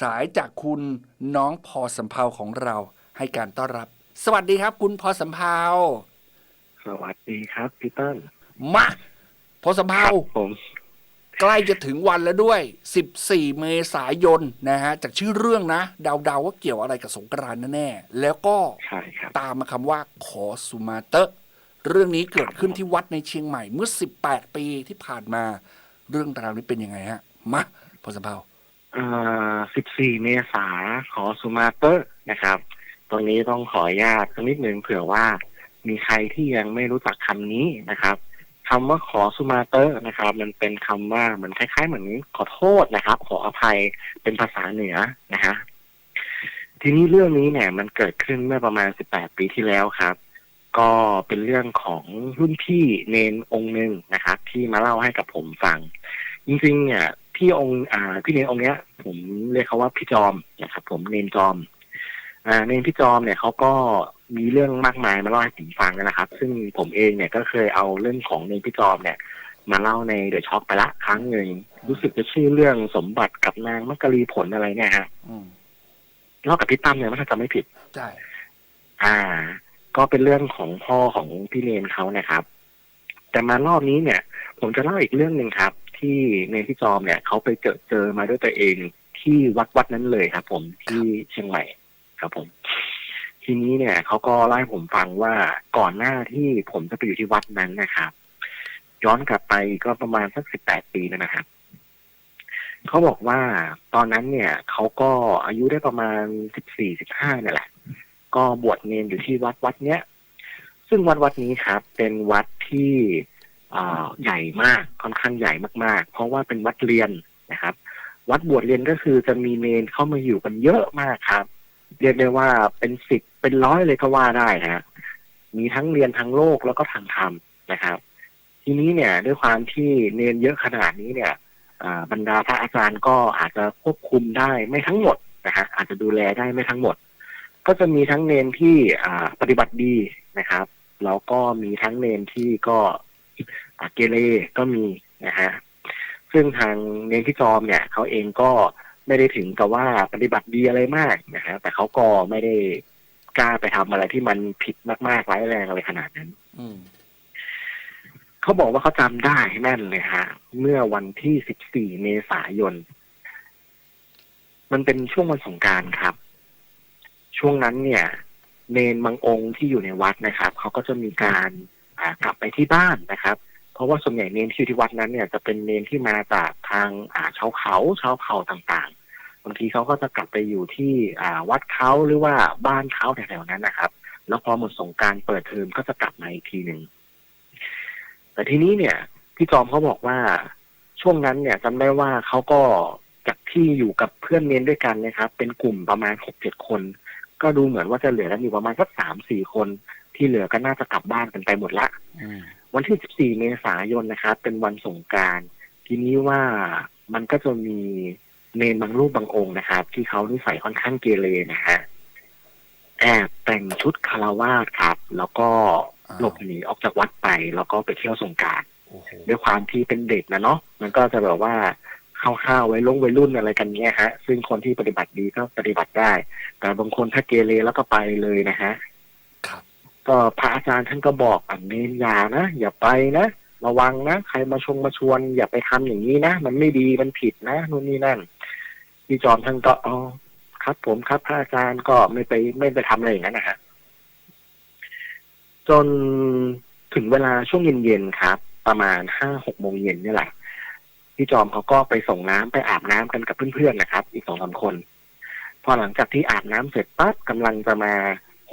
สายจากคุณน้องพอสำเภาของเราให้การต้อนรับ สวัสดีครับ คุณพอสำเภาสวัสดีครับพี่เติ้ลมาพอสำเภาผมใกล้จะถึงวันแล้วด้วย 14 เมษายนนะฮะ จากชื่อเรื่องนะ เดาๆว่าเกี่ยวอะไรกับสงกรานต์แน่ๆแล้วก็ใช่ครับตามมาคำว่าขอสุมาเตอะเรื่องนี้เกิดขึ้นที่วัดในเชียงใหม่เมื่อ 18 ปีที่ผ่านมา เรื่องราวนี้เป็นยังไงฮะ มาพอสำเภาอ่า 14 เมษาขอสุมาเตอร์นะครับ ตรงนี้ต้องขออนุญาตสักนิดหนึ่งเผื่อว่ามีใครที่ยังไม่รู้จักคำนี้นะครับคำว่าขอสุมาเตอร์นะครับ มันเป็นคำว่าเหมือนคล้าย ๆ เหมือนขอโทษนะครับ ขออภัยเป็นภาษาเหนือนะฮะทีนี้เรื่องนี้เนี่ย มันเกิดขึ้นเมื่อประมาณ 18 ปีที่แล้วครับ ก็เป็นเรื่องของรุ่นพี่เนนองค์หนึ่งนะครับ ที่มาเล่าให้กับผมฟัง จริงๆ เนี่ย พี่องค์อ่าพี่เนนองค์เนี้ย ผมเรียกเขาว่าพี่จอมนะครับผมเนนจอม อ่าเนนพี่จอมเนี่ยเขาก็มีเรื่องมากมายมาเล่าให้ผมฟังนะครับ ซึ่งผมเองเนี่ยก็เคยเอาเรื่องของเนนพี่จอมเนี่ย มาเล่าในเดอะช็อคไปละครั้งหนึ่งรู้สึกจะชื่อเรื่องสมบัติกับนางมักกะลีผลอะไรเนี่ยฮะอืมเล่ากับพี่ตั้มเนี่ยถ้าจำไม่ผิด ใช่อ่า ก็เป็นเรื่องของพ่อของพี่เนนเขานะครับ แต่มารอบนี้เนี่ย ผมจะเล่าอีกเรื่องหนึ่งครับ ที่เนนพี่จอมเนี่ยเขาไปเจอเจอมาด้วยตัวเองที่วัดวัดนั้นเลยครับ ผมที่เชียงใหม่ครับผม ทีนี้เนี่ยเขาก็เล่าให้ผมฟังว่าก่อนหน้าที่ผมจะไปอยู่ที่วัดนั้นนะครับ ย้อนกลับไปก็ประมาณสักสิบแปดปีแล้วนะครับเขาบอกว่าตอนนั้นเนี่ยเขาก็อายุได้ประมาณสิบสี่สิบห้าเนี่ยแหละ ก็บวชเนนอยู่ที่วัดวัดเนี้ย ซึ่งวัดวัดนี้ครับ เป็นวัดที่ ใหญ่มากค่อนข้างใหญ่มากๆ เพราะว่าเป็นวัดเรียนนะครับ วัดบวชเรียนก็คือจะมีเนนเข้ามาอยู่กันเยอะมากครับ เรียกได้ว่าเป็นสิบเป็นร้อยเลยก็ว่าได้นะฮะมีทั้งเรียนทางโลกแล้วก็ทางธรรมนะครับ ทีนี้เนี่ยด้วยความที่เนนเยอะขนาดนี้เนี่ยบรรดาพระอาจารย์ก็อาจจะควบคุมได้ไม่ทั้งหมดนะฮะอาจจะดูแลได้ไม่ทั้งหมด ก็จะมีทั้งเนนที่อ่าปฏิบัติดีนะครับแล้วก็มีทั้งเนนที่ก็ เกเรก็มีนะฮะซึ่งทางเนนที่จอมเนี่ยเขาเองก็ไม่ได้ถึงกับว่าปฏิบัติดีอะไรมากนะฮะแต่เขาก็ไม่ได้กล้าไปทำอะไรที่มันผิดมากๆร้ายแรงอะไรขนาดนั้น อืมเขาบอกว่าเขาจำได้แม่นเลยฮะ เมื่อวันที่14เมษายน มันเป็นช่วงวันสงกรารครับ ช่วงนั้นเนี่ย เนนบางองค์ที่อยู่ในวัดนะครับเขาก็จะมีการอ่ากลับไปที่บ้านนะครับ เพราะว่าส่วนใหญ่เนนที่อยู่ที่วัดนั้นเนี่ยจะเป็นเนนที่มาจากทางอ่าชาวเขาชาวเผ่าต่างๆ บางทีเขาก็จะกลับไปอยู่ที่อ่าวัดเขาหรือว่าบ้านเขาแถวๆนั้นนะครับ แล้วพอหมดสงการเปิดเทอมก็จะกลับมาอีกทีหนึ่งแต่ทีนี้เนี่ยพี่จอมเขาบอกว่าช่วงนั้นเนี่ยจำได้ว่าเขาก็จากที่อยู่กับเพื่อนเรียนด้วยกันนะครับ เป็นกลุ่มประมาณหกเจ็ดคน ก็ดูเหมือนว่าจะเหลือกันอยู่ประมาณสักสามสี่คน ที่เหลือก็น่าจะกลับบ้านกันไปหมดละอื วันที่ 14 เมษายนนะครับ เป็นวันสงกรารทีนี้ว่ามันก็จะมีเนนบางรูปบางองค์นะครับ ที่เขานิสัยค่อนข้างเกเรนะฮะแอบแต่งชุดคารวาสครับ แล้วก็หลบหนีออกจากวัดไป แล้วก็ไปเที่ยวสงกรารโอ้โหด้วยความที่เป็นเด็กนะเนาะมันก็จะแบบว่าเข้าวๆไว้ลงไว้รุ่นอะไรกันเนี้ยฮะ ซึ่งคนที่ปฏิบัติดีก็ปฏิบัติได้ แต่บางคนถ้าเกเรแล้วก็ไปเลยนะฮะครับ ก็พระอาจารย์ท่านก็บอกอันเนนอย่านะอย่าไปนะระวังนะใครมาชงมาชวน อย่าไปทำอย่างนี้นะมันไม่ดีมันผิดนะนู่นนี่นั่นพี่จอมท่านก็อ๋อครับ ผมครับ พระอาจารย์ก็ไม่ไปไม่ไปทำอะไรอย่างนั้นนะฮะจนถึงเวลาช่วงเย็นๆครับ ประมาณห้าหกโมงเย็นนี่แหละพี่จอมเขาก็ไปส่งน้ำไปอาบน้ำกันกับเพื่อนๆนะครับ อีกสองสามคน พอหลังจากที่อาบน้ำเสร็จปั๊บกำลังจะมา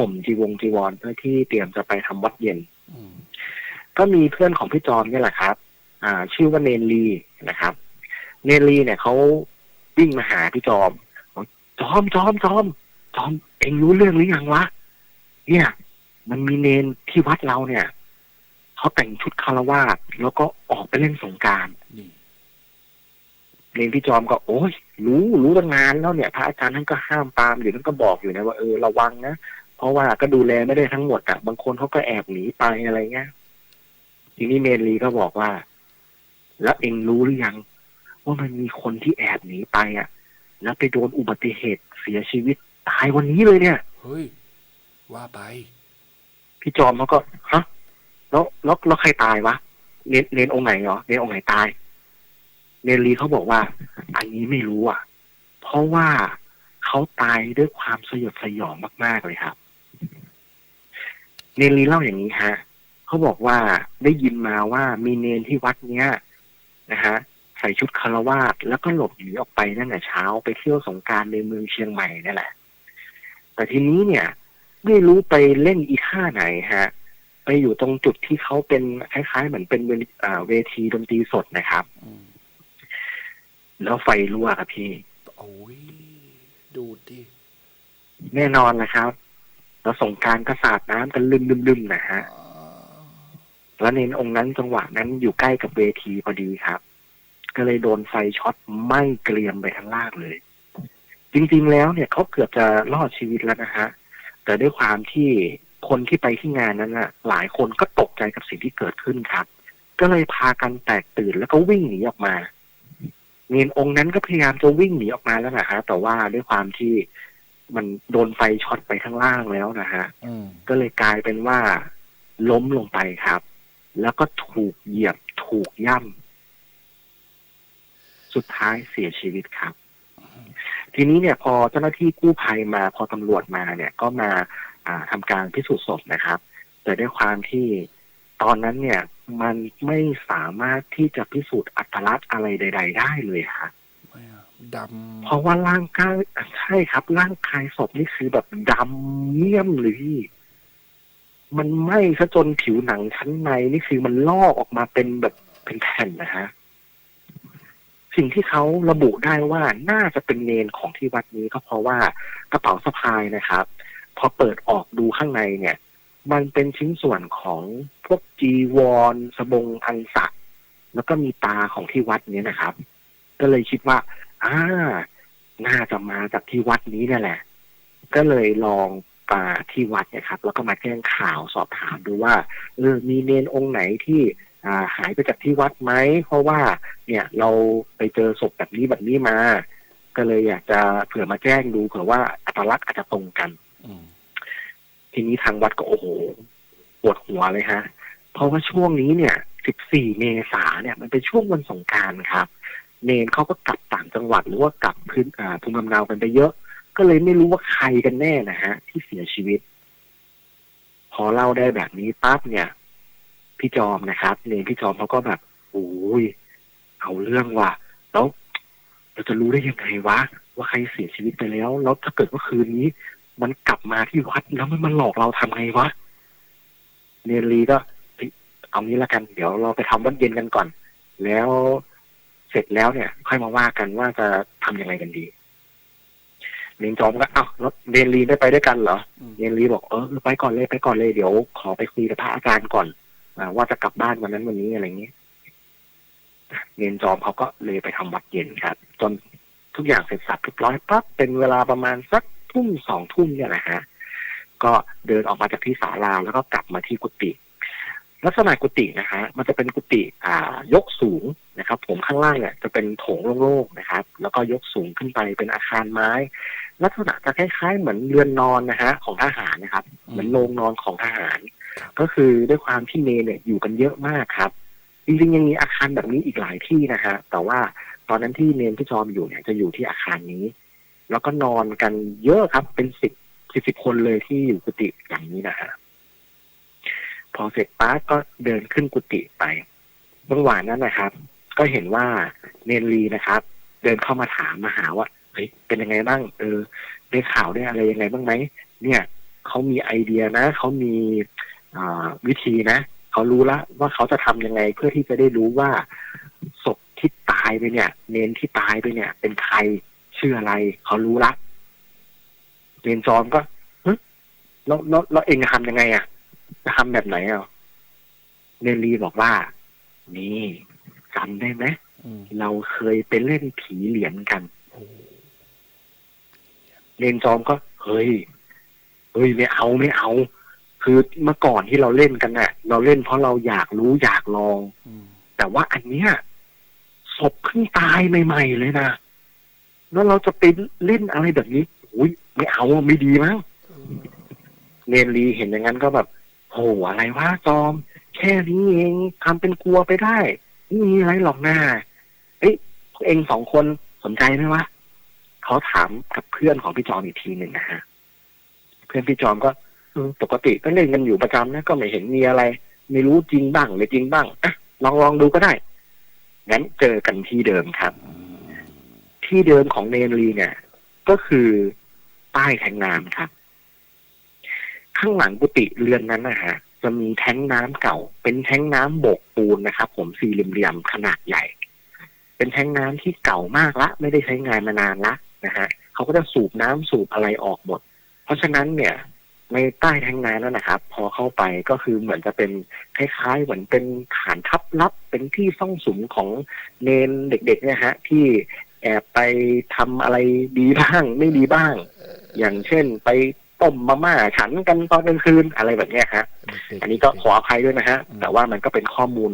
ห่มจีวงจีวรเพื่อที่เตรียมจะไปทำวัดเย็นอืมก็มีเพื่อนของพี่จอมเนี่ยแหละครับ อ่า ชื่อว่าเนนลีนะครับ เนนลีเนี่ยเขาวิ่งมาหาพี่จอมบอกจอมจอมจอมจอมเองรู้เรื่องหรือยังวะเนี่ย มันมีเนนที่วัดเราเนี่ยเขาแต่งชุดคารวาสแล้วก็ออกไปเล่นสงกรารนี่เนนพี่จอมก็ โอ้ยรู้รู้ตั้งนานแล้วเนี่ย พระอาจารย์ท่านก็ห้ามปรามอยู่ท่านก็บอกอยู่นะว่าเออระวังนะ เพราะว่าก็ดูแลไม่ได้ทั้งหมดอะบางคนเขาก็แอบหนีไปอะไรเงี้ยทีนี้เนนลีก็บอกว่า แล้วเองรู้หรือยัง ว่ามันมีคนที่แอบหนีไปอะแล้วไปโดนอุบัติเหตุเสียชีวิตตายวันนี้เลยเนี่ยเฮ้ยว่าไป พี่จอมเขาก็ฮะแล้วแล้วแล้วใครตายวะเนนเนนองค์ไหนเหรอเนนองค์ไหนตาย เนนลีเขาบอกว่า อันนี้ไม่รู้อะ เพราะว่าเขาตายด้วยความสยดสยองมาก ๆ เลยครับ เนนลีเล่าอย่างนี้ฮะเขาบอกว่าได้ยินมาว่ามีเนนที่วัดเนี้ยนะฮะใส่ชุดคารวาสแล้วก็หลบหนีออกไปนั่นแหละเช้าไปเที่ยวสงกรารในเมืองเชียงใหม่นั่นแหละ แต่ทีนี้เนี่ยไม่รู้ไปเล่นอีท่าไหนฮะ ไปอยู่ตรงจุดที่เขาเป็นคล้ายๆ เหมือนเป็นเวทีอ่าเวทีดนตรีสดนะครับอืมแล้วไฟรั่วครับพี่ โอ้ยดูดดิแน่นอนนะครับ แล้วสงกรารก็สาดน้ำกันลืมๆๆนะฮะอ่าแล้วเนนองค์นั้นจังหวะนั้นอยู่ใกล้กับเวทีพอดีครับ ก็เลยโดนไฟช็อตไหม้เกรียมไปทั้งล่างเลย จริงๆแล้วเนี่ยเขาเกือบจะรอดชีวิตแล้วนะฮะแต่ด้วยความที่คนที่ไปที่งานนั้นน่ะ หลายคนก็ตกใจกับสิ่งที่เกิดขึ้นครับ ก็เลยพากันแตกตื่นแล้วก็วิ่งหนีออกมาเนนองค์นั้นก็พยายามจะวิ่งหนีออกมาแล้วนะฮะแต่ว่าด้วยความที่ มันโดนไฟช็อตไปข้างล่างแล้วนะฮะอืมก็เลยกลายเป็นว่าล้มลงไปครับ แล้วก็ถูกเหยียบถูกย่ำสุดท้ายเสียชีวิตครับ ทีนี้เนี่ย พอเจ้าหน้าที่กู้ภัยมาพอตำรวจมาเนี่ย ก็มาอ่าทำการพิสูจน์ศพนะครับ แต่ด้วยความที่ตอนนั้นเนี่ย มันไม่สามารถที่จะพิสูจน์อัตลักษณ์อะไรใด ๆ ได้เลยครับไม่อะ ดำเพราะว่าร่างกายใช่ครับ ร่างกายศพนี่คือแบบดำเยี่ยมเลยพี่มันไหม้ซะจนผิวหนังชั้นในนี่คือมันลอกออกมาเป็นแบบเป็นแผ่นนะฮะสิ่งที่เขาระบุได้ว่าน่าจะเป็นเนนของที่วัดนี้ก็เพราะว่ากระเป๋าสะพายนะครับ พอเปิดออกดูข้างในเนี่ย มันเป็นชิ้นส่วนของพวกจีวรสบงอังสักแล้วก็มีตาของที่วัดนี้นะครับ ก็เลยคิดว่า อ่า น่าจะมาจากที่วัดนี้นั่นแหละ ก็เลยลองมาที่วัดเนี่ยครับ แล้วก็มาแจ้งข่าวสอบถามดูว่าเออมีเนนองค์ไหนที่อ่าหายไปจากที่วัดไหม เพราะว่า เนี่ยเราไปเจอศพแบบนี้แบบนี้มา ก็เลยอยากจะเผื่อมาแจ้งดูเผื่อว่าอัตลักษณ์อาจจะตรงกันอืมทีนี้ทางวัดก็โอ้โหปวดหัวเลยฮะ เพราะว่าช่วงนี้เนี่ย 14 เมษาเนี่ย มันเป็นช่วงวันสงกรารครับ เนนเขาก็กลับต่างจังหวัดหรือว่ากลับพื้นอ่าภูมิลำเนากันไปเยอะ ก็เลยไม่รู้ว่าใครกันแน่นะฮะ ที่เสียชีวิต พอเล่าได้แบบนี้ปั๊บเนี่ย พี่จอมนะครับ เนนพี่จอมเขาก็แบบโอ้ยเอาเรื่องว่ะแล้วเราจะรู้ได้ยังไงวะ ว่าใครเสียชีวิตไปแล้ว แล้วถ้าเกิดว่าคืนนี้ มันกลับมาที่วัดแล้วมันมาหลอกเราทำไงวะเนนลีก็เอางี้ละกัน เดี๋ยวเราไปทำวัดเย็นกันก่อน แล้ว เสร็จแล้วเนี่ย ค่อยมาว่ากันว่าจะทำยังไงกันดีเนนจอมก็เอ้าแล้วเนนลีได้ไปด้วยกันเหรออืมเนนลีบอกเออไปก่อนเลยไปก่อนเลยเดี๋ยวขอไปคุยกับพระอาจารย์ก่อนอาว่าจะกลับบ้านวันนั้นวันนี้อะไรอย่างนี้เนนจอมเขาก็เลยไปทำวัดเย็นครับ จนทุกอย่างเสร็จสับเรียบร้อยปั๊บเป็นเวลาประมาณสักทุ่มสองทุ่มเนี่ยนะฮะก็เดินออกมาจากที่ศาลาแล้วก็กลับมาที่กุฏิ ลักษณะกุฏินะฮะมันจะเป็นกุฏิอ่ายกสูงนะครับ ผมข้างล่างเนี่ยจะเป็นโถงโล่งๆนะครับ แล้วก็ยกสูงขึ้นไปเป็นอาคารไม้ ลักษณะจะคล้ายๆเหมือนเรือนนอนนะฮะของทหารนะครับ เหมือนโรงนอนของทหารครับก็คือด้วยความที่เนเนี่ยอยู่กันเยอะมากครับจริงๆยังมีอาคารแบบนี้อีกหลายที่นะฮะแต่ว่าตอนนั้นที่เนนที่จอมอยู่เนี่ยจะอยู่ที่อาคารนี้ แล้วก็นอนกันเยอะครับเป็นสิบสิบสิบคนเลยที่อยู่กุฏิหลังนี้นะฮะ พอเสร็จปั๊บก็เดินขึ้นกุฏิไปเมื่อวานนั้นนะครับ ก็เห็นว่าเนนลีนะครับ เดินเข้ามาถามมาหาว่าเฮ้ยเป็นยังไงบ้าง เออได้ข่าวได้อะไรยังไงบ้างไหมเนี่ยเขามีไอเดียนะเขามีอวิธีนะเขารู้ละว่าเขาจะทำยังไงเพื่อที่จะได้รู้ว่าศพที่ตายไปเนี่ย เนนที่ตายไปเนี่ย เป็นใครชื่ออะไร เขารู้ละเนนจอมก็หึแล้วแล้วแล้วเองจะทำยังไงอะ จะทำแบบไหนอะเนนลีบอกว่า นี่จำได้ไหมอืมเราเคยไปเล่นผีเหรียญกันโอ้เนนจอมก็ เฮ้ย เฮ้ยไม่เอาไม่เอา คือเมื่อก่อนที่เราเล่นกันน่ะ เราเล่นเพราะเราอยากรู้อยากลองอืมแต่ว่าอันเนี้ยศพเพิ่งตายใหม่ๆเลยนะแล้วเราจะไปเล่นอะไรแบบนี้อุ้ยไม่เอาอะไม่ดีมั้งเนนลีเห็นอย่างนั้นก็แบบ โหอะไรวะจอม แค่นี้เองทำเป็นกลัวไปได้ไม่มีอะไรหรอกหน้าเอ้ยพวกเองสองคนสนใจไหมวะเขาถามกับเพื่อนของพี่จอมอีกทีหนึ่งนะฮะเพื่อนพี่จอมก็ปกติก็เล่นกันอยู่ประจำนะก็ไม่เห็นมีอะไร ไม่รู้จริงบ้างไม่จริงบ้างอะลองลองดูก็ได้งั้นเจอกันที่เดิมครับ ที่เดิมของเนนลีเนี่ย ก็คือใต้แทงน้ำครับ ข้างหลังกุฏิเรือนนั้นนะฮะจะมีแท้งน้ำเก่า เป็นแท้งน้ำโบกปูนนะครับ ผมสี่เหลี่ยมขนาดใหญ่ เป็นแท้งน้ำที่เก่ามากละ ไม่ได้ใช้งานมานานละนะฮะเขาก็จะสูบน้ำสูบอะไรออกหมด เพราะฉะนั้นเนี่ยในใต้แท้งน้ำนั่นนะครับ พอเข้าไปก็คือเหมือนจะเป็นคล้ายๆ เหมือนเป็นฐานทัพลับ เป็นที่ซ่องสุมของเนนเด็กๆเนี่ยฮะ ที่แอบไปทำอะไรดีบ้างไม่ดีบ้าง อย่างเช่น ไป ต้มมาม่าฉันกันตอนกลางคืนอะไรแบบเนี้ยฮะเด็ๆอันนี้ก็ขออภัยด้วยนะฮะอืมแต่ว่ามันก็เป็นข้อมูล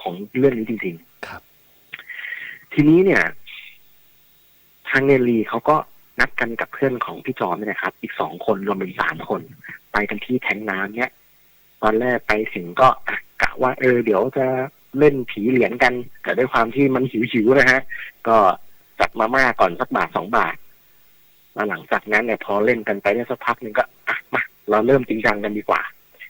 ของเรื่องนี้จริงครับๆทีนี้เนี่ย ทางเนลีเขาก็นัดกันกับเพื่อนของพี่จอมเนี่ยนะครับ อีกสองคนรวมเป็นสามคน ไปกันที่แทงน้ำเนี่ยตอนแรกไปถึงก็อะกะว่าเออเดี๋ยวจะเล่นผีเหรียญกันแต่ด้วยความที่มันหิวๆนะฮะ ก็จัดมาม่าก่อนสักบาทสองบาท แล้วหลังจากนั้นเนี่ยพอเล่นกันไปได้สักพักหนึ่งก็อะมาเราเริ่มจริงจังกันดีกว่า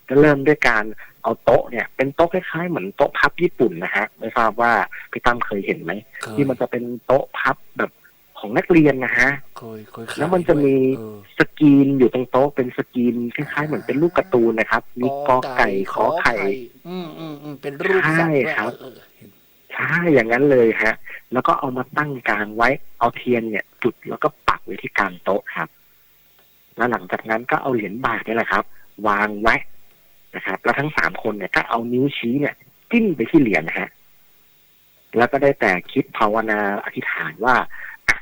ก็เริ่มด้วยการเอาโต๊ะเนี่ย เป็นโต๊ะคล้ายๆเหมือนโต๊ะพับญี่ปุ่นนะฮะไม่ทราบว่าพี่ตั้มเคยเห็นไหมเคยที่มันจะเป็นโต๊ะพับแบบของนักเรียนนะฮะเคยเคยขายแล้วมันจะมีเออสกรีนอยู่ตรงโต๊ะเป็นสกรีนคล้ายๆเหมือนเป็นรูปการ์ตูนนะครับ มีกอไก่ขอไข่ อืมอืมอืมเป็นรูปสัตว์ด้วยใช่ครับเออเออเห็นใช่อย่างนั้นเลยฮะ แล้วก็เอามาตั้งกลางไว้ เอาเทียนเนี่ย จุดแล้วก็ปักไว้ที่กลางโต๊ะครับ แล้วหลังจากนั้นก็เอาเหรียญบาทนี่แหละครับ วางไว้นะครับ แล้วทั้งสามคนเนี่ยก็เอานิ้วชี้เนี่ยจิ้มไปที่เหรียญนะฮะ แล้วก็ได้แต่คิดภาวนาอธิษฐานว่าอะ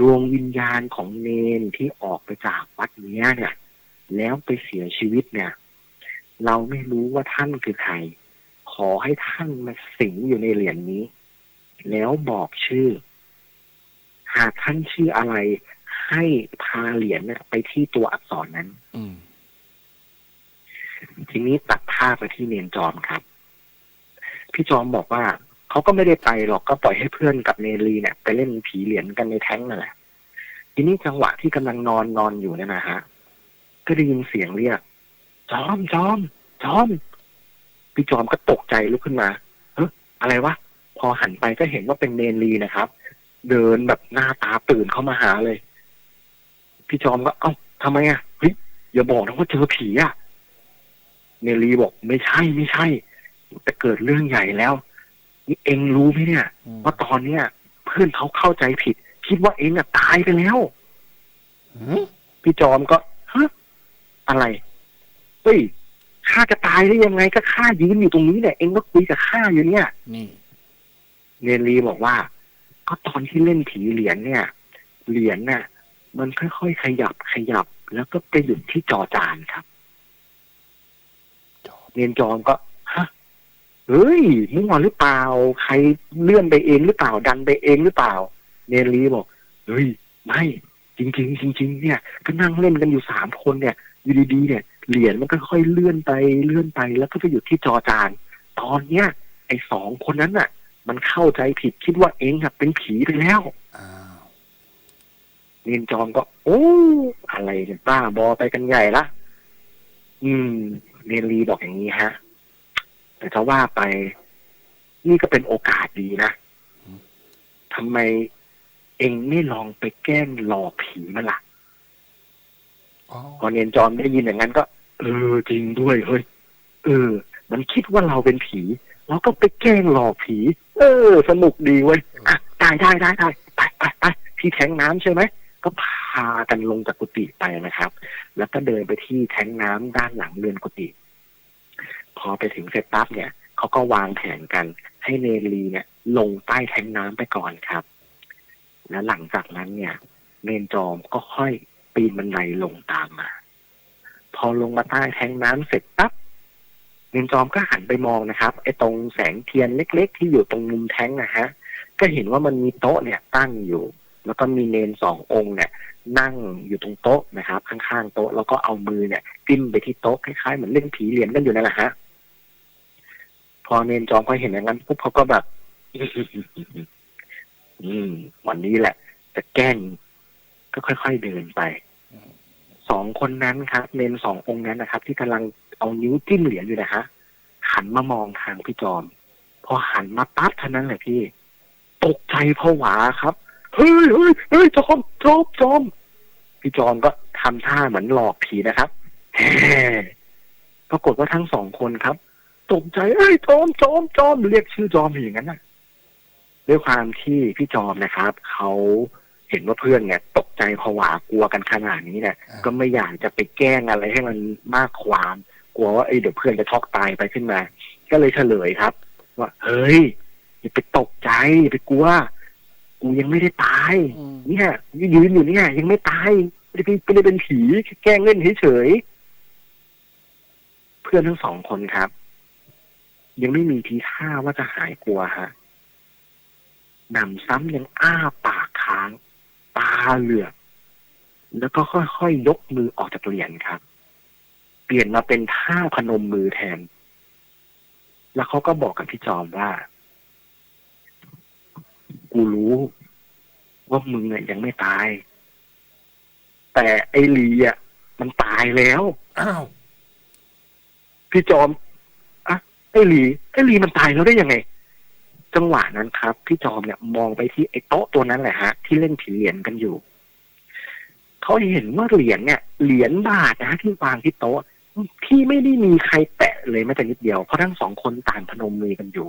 ดวงวิญญาณของเนนที่ออกไปจากวัดเนี้ยเนี่ย แล้วไปเสียชีวิตเนี่ย เราไม่รู้ว่าท่านคือใคร ขอให้ท่านมาสิงอยู่ในเหรียญนี้ แล้วบอกชื่อ หากท่านชื่ออะไร ให้พาเหรียญเนี่ยไปที่ตัวอักษรนั้นอืมทีนี้ตัดภาพไปที่เนนจอมครับ พี่จอมบอกว่าเขาก็ไม่ได้ไปหรอกก็ปล่อยให้เพื่อนกับเนรีเนี่ย ไปเล่นผีเหรียญกันในแท้งนั่นแหละทีนี้จังหวะที่กำลังนอนนอนอยู่เนี่ยนะฮะก็ได้ยินเสียงเรียกจอมจอมจอม พี่จอมก็ตกใจลุกขึ้นมาเฮ้ยอะไรวะพอหันไปก็เห็นว่าเป็นเนนรีนะครับ เดินแบบหน้าตาตื่นเข้ามาหาเลย พี่จอมก็เอ้าทำไมอะเฮ้ยอย่าบอกนะว่าเจอผีอะเนลีบอกไม่ใช่ไม่ใช่แต่เกิดเรื่องใหญ่แล้วนี่เองรู้ไหมเนี่ยอืมว่าตอนเนี้ยเพื่อนเขาเข้าใจผิด คิดว่าเองอะตายไปแล้วหืมพี่จอมก็ฮะอะไรเฮ้ย ข้าจะตายได้ยังไงก็ข้ายืนอยู่ตรงนี้เนี่ยเองก็คุยกับข้าอยู่เนี่ยนี่เนลีบอกว่า ก็ตอนที่เล่นผีเหรียญเนี่ย เหรียญน่ะ มันค่อยๆขยับขยับ แล้วก็ไปหยุดที่จอจานครับจอมเนนจอมก็ฮะเฮ้ยมั่วหรือเปล่า ใครเลื่อนไปเองหรือเปล่า ดันไปเองหรือเปล่า เนนลีบอกเฮ้ยไม่จริงๆจริงๆเนี่ยก็นั่งเล่นกันอยู่สามคนเนี่ยอยู่ดีๆเนี่ย เหรียญมันก็ค่อยเลื่อนไปเลื่อนไปแล้วก็ไปหยุดที่จอจาน ตอนเนี้ย ไอ้สองคนนั้นน่ะ มันเข้าใจผิดคิดว่าเองอะเป็นผีไปแล้วอ้าวเนนจอมก็ โอ้ อะไรเนี่ยบ้าบอไปกันใหญ่ละอืมเนนลีบอกอย่างนี้ฮะ แต่จะว่าไป นี่ก็เป็นโอกาสดีนะทำไมเองไม่ลองไปแกล้งหลอกผีมันล่ะอ๋อพอเนนจอมได้ยินอย่างนั้นก็ เออจริงด้วยเฮ้ยเออ มันคิดว่าเราเป็นผีเราก็ไปแกล้งหลอกผี เออ สนุกดีเว้ยอะได้ได้ได้ได้ไปไปไปที่แทงน้ำใช่ไหมก็พากันลงจากกุฏิไปนะครับ แล้วก็เดินไปที่แทงน้ำด้านหลังเรือนกุฏิพอไปถึงเสร็จปั๊บเนี่ยเขาก็วางแผนกัน ให้เนรีเนี่ย ลงใต้แทงน้ำไปก่อนครับ แล้วหลังจากนั้นเนี่ย เนนจอมก็ค่อยปีนบันไดลงตามมา พอลงมาใต้แทงน้ำเสร็จปั๊บเนนจอมก็หันไปมองนะครับไอ้ตรงแสงเทียนเล็ก ๆ ที่อยู่ตรงมุมแทงนะฮะก็เห็นว่ามันมีโต๊ะเนี่ยตั้งอยู่ แล้วก็มีเนนสององค์เนี่ย นั่งอยู่ตรงโต๊ะนะครับ ข้างๆโต๊ะแล้วก็เอามือเนี่ยจิ้มไปที่โต๊ะคล้ายๆเหมือนเล่นผีเหรียญกันอยู่นั่นแหละฮะพอเนนจอมเขาเห็นอย่างนั้นปุ๊บเขาก็แบบ อืม วันนี้แหละ จะแกล้งก็ค่อยๆเดินไป สองคนนั้นครับเนนสององค์นั้นนะครับ ที่กำลังเอานิ้วจิ้มเหรียญอยู่นะฮะหันมามองทางพี่จอม พอหันมาปั๊บเท่านั้นแหละพี่ตกใจผวาครับเฮ้ยเฮ้ยเฮ้ยจอมจอมจอมพี่จอมก็ทำท่าเหมือนหลอกผีนะครับแฮ่ปรากฏว่าทั้งสองคนครับตกใจเอ้ยจอมจอมจอมเรียกชื่อจอมอยู่อย่างนั้นนะด้วยความที่พี่จอมนะครับเขา เห็นว่าเพื่อนเนี่ยตกใจผวากลัวกันขนาดนี้เนี่ยอ่าก็ไม่อยากจะไปแกล้งอะไรให้มันมากความกลัวว่าเอ้ยเดี๋ยวเพื่อนจะช็อกตายไปขึ้นมา ก็เลยเฉลยครับ ว่าเฮ้ยอย่าไปตกใจอย่าไปกลัวกูยังไม่ได้ตายอืมเนี่ยยืนอยู่เนี่ย ยังไม่ตายไม่ได้เป็นไม่ได้เป็นผีแค่แกล้งเล่นเฉยๆเพื่อนทั้งสองคนครับ ยังไม่มีทีท่าว่าจะหายกลัวฮะหนำซ้ำยังอ้าปากค้างตา เหลือก แล้วก็ค่อยๆยกมือออกจากเหรียญครับ เปลี่ยนมาเป็นท่าพนมมือแทน แล้วเขาก็บอกกับพี่จอมว่า กูรู้ว่ามึงเนี่ยยังไม่ตาย แต่ไอ้ลีอะมันตายแล้วอ้าวพี่จอมอะไอ้ลีไอ้ลีมันตายแล้วได้ยังไง จังหวะนั้นครับ พี่จอมเนี่ยมองไปที่ไอ้โต๊ะตัวนั้นแหละฮะ ที่เล่นผีเหรียญกันอยู่เขาเห็นว่าเหรียญเนี่ยเหรียญบาทนะฮะที่วางที่โต๊ะที่ไม่ได้มีใครแตะเลยแม้แต่นิดเดียวเพราะทั้งสองคนต่างพนมมือกันอยู่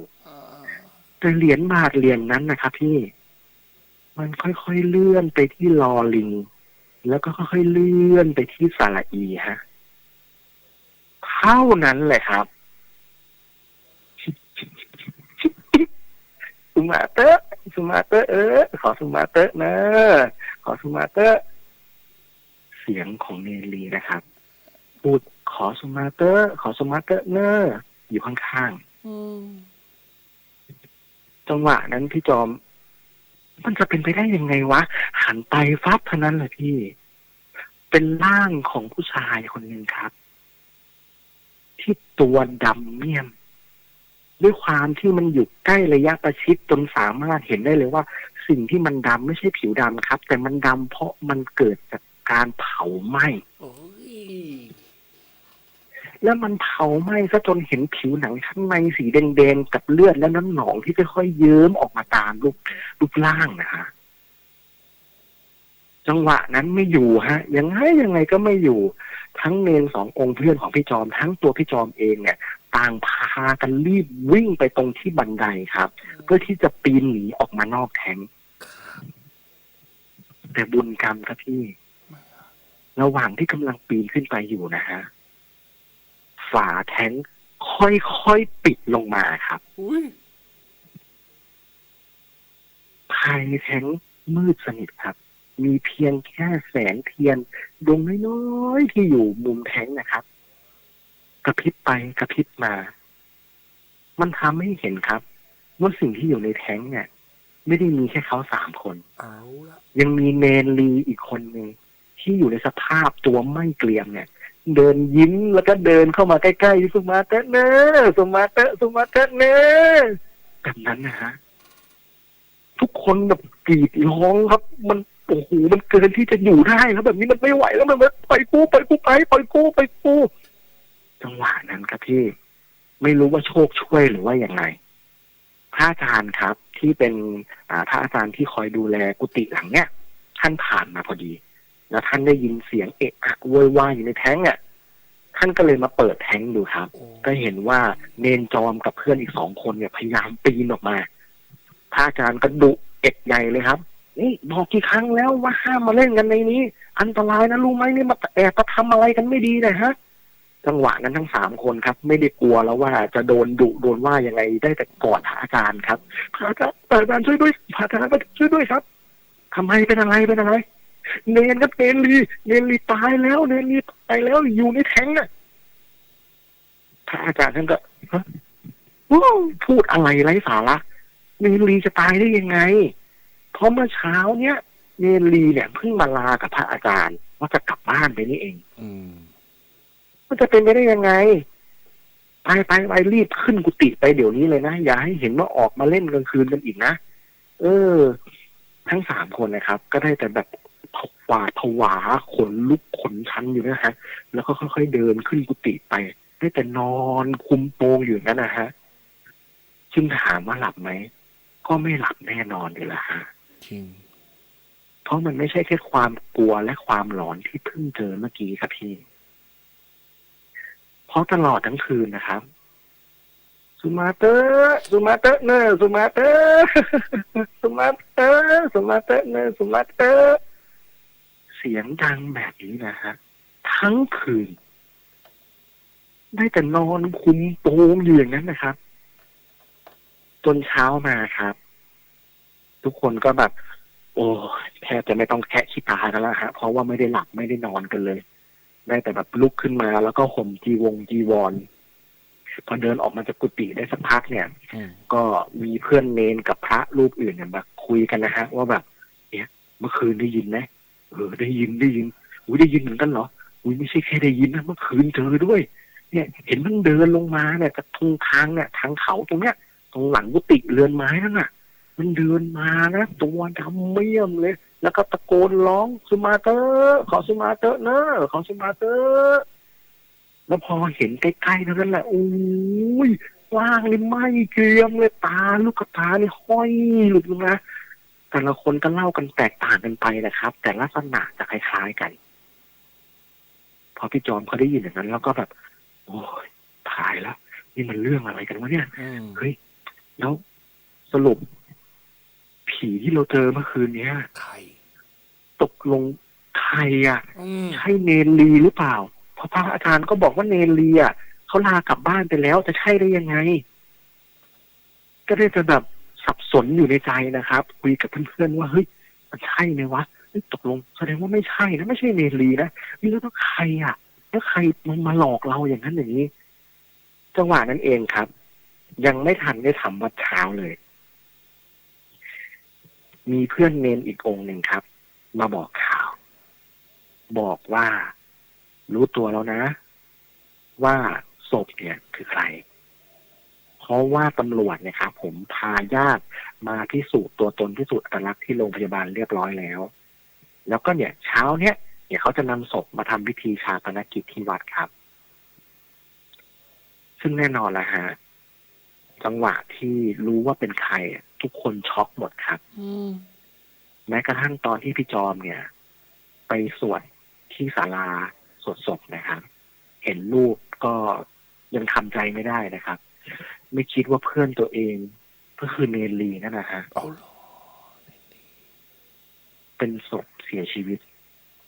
แต่เหรียญบาทเหรียญนั้นนะครับพี่ มันค่อยๆเลื่อนไปที่ลอลิง แล้วก็ค่อยๆเลื่อนไปที่สระอีฮะเท่านั้นแหละครับ สุมาเตอสุมาเตอร์เออ ขอสุมาเตอนะขอสุมาเตอร์เสียงของเนลีนะครับพูดขอสุมาเตอขอสุมาเตอร์เนออยู่ข้างๆจังหวะนั้นพี่จอม มันจะเป็นไปได้ยังไงวะ หันไปฟับเท่านั้นแหละพี่ เป็นร่างของผู้ชายคนหนึ่งครับ ที่ตัวดำเมี่ยม ด้วยความที่มันอยู่ใกล้ระยะประชิดจนสามารถเห็นได้เลยว่า สิ่งที่มันดำไม่ใช่ผิวดำครับ แต่มันดำเพราะมันเกิดจากการเผาไหม้โอ้ยแล้วมันเผาไหม้ซะจนเห็นผิวหนังข้างในสีแดงๆกับเลือดและน้ำหนองที่ค่อยๆเยิ้มออกมาตามรูปรูปร่างนะฮะจังหวะนั้นไม่อยู่ฮะยังไงยังไงก็ไม่อยู่ ทั้งเนนสององค์เพื่อนของพี่จอม ทั้งตัวพี่จอมเองเนี่ย ต่างพากันรีบวิ่งไปตรงที่บันไดครับ เพื่อที่จะปีนหนีออกมานอกแทงค์แต่บุญกรรมครับพี่ ระหว่างที่กำลังปีนขึ้นไปอยู่นะฮะฝาแทงค์ค่อยๆปิดลงมาครับอุ้ยภายในแทงค์มืดสนิทครับ มีเพียงแค่แสงเทียนดวงน้อยๆที่อยู่มุมแทงค์นะครับ กระพริบไปกระพริบมา มันทำให้เห็นครับว่าสิ่งที่อยู่ในแทงค์เนี่ย ไม่ได้มีแค่เขาสามคนเอาละยังมีเนนลีอีกคนหนึ่งที่อยู่ในสภาพตัวไม่เกลียมเนี่ย เดินยิ้มแล้วก็เดินเข้ามาใกล้ๆสุมาเตะเนอสุมาเตะสุมาเตะเนอแบบนั้นนะฮะทุกคนแบบกรีดร้องครับ มันโอ้โหมันเกินที่จะอยู่ได้แล้วแบบนี้มันไม่ไหวแล้วมันแบบปล่อยกูปล่อยกูไปปล่อยกูปล่อยกู จังหวะนั้นครับพี่ไม่รู้ว่าโชคช่วยหรือว่าอย่างไงพระอาจารย์ครับ ที่เป็นอ่าพระอาจารย์ที่คอยดูแลกุฏิหลังเนี้ยท่านผ่านมาพอดี แล้วท่านได้ยินเสียงเอะอะโวยวายอยู่ในแท้งอะท่านก็เลยมาเปิดแท้งดูครับโอ้ก็เห็นว่าเนนจอมกับเพื่อนอีกสองคนเนี่ยพยายามปีนออกมาพระอาจารย์ก็ดุเอกใหญ่เลยครับนี่บอกกี่ครั้งแล้วว่าห้ามมาเล่นกันในนี้ อันตรายนะรู้ไหมนี่มาแอบมาทำอะไรกันไม่ดีเลยฮะ จังหวะนั้นทั้งสามคนครับ ไม่ได้กลัวแล้วว่าจะโดนดุโดนว่ายังไงได้แต่กอดพระอาจารย์ครับพระอาจารย์พระอาจารย์ช่วยด้วยพระอาจารย์ช่วยด้วยครับทำไมเป็นอะไรเป็นอะไร เนนก็เนนลีเนนลีตายแล้วเนนลีตายแล้วอยู่ในแท้งน่ะพระอาจารย์ท่านก็ฮะพูดอะไรไร้สาระเนนลีจะตายได้ยังไง เพราะเมื่อเช้าเนี้ยเนนลีเนี่ยเพิ่งมาลากับพระอาจารย์ว่าจะกลับบ้านไปนี่เอง อืม มันจะเป็นไปได้ยังไงไปไปไปรีบขึ้นกุฏิไปเดี๋ยวนี้เลยนะ อย่าให้เห็นว่าออกมาเล่นกลางคืนกันอีกนะเออ ทั้งสามคนนะครับ ก็ได้แต่แบบผวาดผวาขนลุกขนชันอยู่นะฮะ แล้วก็ค่อยๆเดินขึ้นกุฏิไป ได้แต่นอนคุมโปงอยู่อย่างนั้นนะฮะซึ่งถามว่าหลับไหม ก็ไม่หลับแน่นอนเลยละฮะจริงเพราะมันไม่ใช่แค่ความกลัวและความหลอนที่เพิ่งเจอเมื่อกี้ครับพี่ เพราะตลอดทั้งคืนนะครับสุมาเตอร์สุมาเตอร์เนอร์สุมาเตอร์สุมาเตอร์สุมาเตอร์เนอร์สุมาเตอร์เสียงดังแบบนี้นะฮะทั้งคืน ได้แต่นอนคุมโปงอยู่อย่างนั้นนะครับ จนเช้ามาครับ ทุกคนก็แบบ โอ้แทบจะไม่ต้องแคะขี้ตากันแล้วฮะเพราะว่าไม่ได้หลับไม่ได้นอนกันเลย ได้แต่แบบลุกขึ้นมา แล้วก็ห่มจีวงจีวรพอเดินออกมาจากกุฏิได้สักพักเนี่ยอืมก็มีเพื่อนเนนกับพระรูปอื่นเนี่ยแบบคุยกันนะฮะ ว่าแบบเนี่ยเมื่อคืนได้ยินไหมเออได้ยินได้ยินอุ้ยได้ยินเหมือนกันเหรออุ้ยไม่ใช่แค่ได้ยินนะเมื่อคืนเจอด้วย เนี่ย เห็นมันเดินลงมาเนี่ยจากทางทางเนี่ยทางเขาตรงเนี้ยตรงหลังกุฏิเรือนไม้นั่นน่ะ มันเดินมานะตัวดำเมี่ยมเลย แล้วก็ตะโกนร้องสุมาเตอร์ขอสุมาเตอร์เนอะขอสุมาเตอร์แล้วพอเห็นใกล้ๆเท่านั้นแหละโอ้ยว่างเลยไหมเกรียมเลยตาลูกตานี่ห้อยหลุดลงมาแต่ละคนก็เล่ากันแตกต่างกันไปนะครับ แต่ลักษณะจะคล้ายๆกันพอพี่จอมเขาได้ยินอย่างนั้นแล้วก็แบบ โอ้ยตายแล้วนี่มันเรื่องอะไรกันวะเนี่ยอืมเฮ้ยแล้วสรุป ผีที่เราเจอเมื่อคืนเนี้ยใคร ตกลงใครอะ อืมใช่เนนลีหรือเปล่า เพราะพระอาจารย์ก็บอกว่าเนนลีอะเขาลากลับบ้านไปแล้วจะใช่ได้ยังไง ก็ได้จะแบบสับสนอยู่ในใจนะครับ คุยกับเพื่อนๆว่าเฮ้ยมันใช่ไหมวะเฮ้ยตกลงแสดงว่าไม่ใช่นะไม่ใช่เนนลีนะนี่แล้วต้องใครอะ แล้วใครมันมาหลอกเราอย่างนั้นอย่างนี้จังหวะนั้นเองครับ ยังไม่ทันได้ทำวัดเช้าเลย มีเพื่อนเนนอีกองหนึ่งครับ มาบอกข่าว บอกว่ารู้ตัวแล้วนะ ว่าศพเนี่ยคือใคร เพราะว่าตำรวจเนี่ยครับผมพาญาติมาพิสูจน์ตัวตนพิสูจน์อัตลักษณ์ที่โรงพยาบาลเรียบร้อยแล้ว แล้วก็เนี่ยเช้าเนี่ยเดี๋ยวเขาจะนำศพมาทำพิธีชาปนกิจที่วัดครับ ซึ่งแน่นอนละฮะจังหวะที่รู้ว่าเป็นใคร ทุกคนช็อกหมดครับอืมแม้กระทั่งตอนที่พี่จอมเนี่ย ไปสวดที่ศาลาสวดศพนะครับ เห็นรูปก็ยังทำใจไม่ได้นะครับ ไม่คิดว่าเพื่อนตัวเองก็คือเนรลีนั่นนะฮะเอาเหรอเป็นศพเสียชีวิต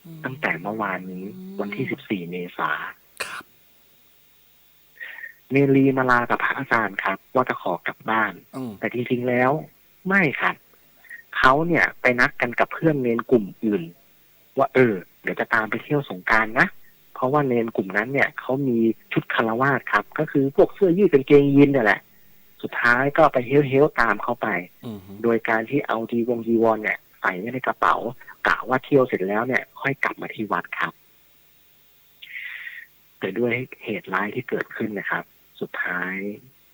อืมตั้งแต่เมื่อวานนี้วันที่ 14 เมษาครับ เนรลีมาลากับพระอาจารย์ครับ ว่าจะขอกลับบ้าน อืมแต่จริงๆแล้วไม่ครับเขาเนี่ยไปนัดกันกับเพื่อนเนนกลุ่มอื่น ว่าเออ เดี๋ยวจะตามไปเที่ยวสงกรารนะ เพราะว่าเนนกลุ่มนั้นเนี่ยเขามีชุดคารวาสครับ ก็คือพวกเสื้อยืดกางเกงยีนเนี่ยแหละ สุดท้ายก็ไปเฮลเฮลตามเขาไป อืมโดยการที่เอาจีวงจีวรเนี่ยใส่ไว้ในกระเป๋ากะว่าเที่ยวเสร็จแล้วเนี่ย ค่อยกลับมาที่วัดครับ แต่ด้วยเหตุร้ายที่เกิดขึ้นนะครับ สุดท้าย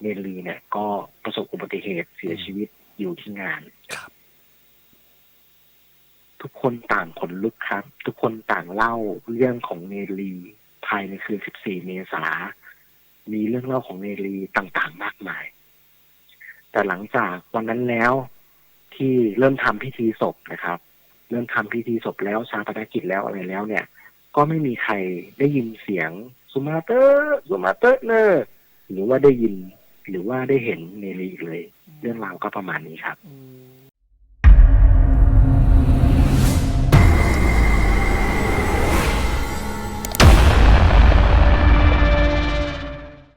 เนลลีเนี่ยก็ประสบอุบัติเหตุเสียชีวิตอยู่ที่งานครับทุกคนต่างขนลุกครับ ทุกคนต่างเล่าเรื่องของเนลีภายในคืน 14 เมษา มีเรื่องเล่าของเนลีต่างๆ มากมาย แต่หลังจากวันนั้นแล้วที่เริ่มทำพิธีศพนะครับ เริ่มทำพิธีศพแล้วชาปนกิจแล้วอะไรแล้วเนี่ย ก็ไม่มีใครได้ยินเสียงสุมาเตอร์สุมาเตอร์เนอร์ หรือว่าได้ยินหรือว่าได้เห็นในรีอีกเลย เรื่องราวก็ประมาณนี้ครับ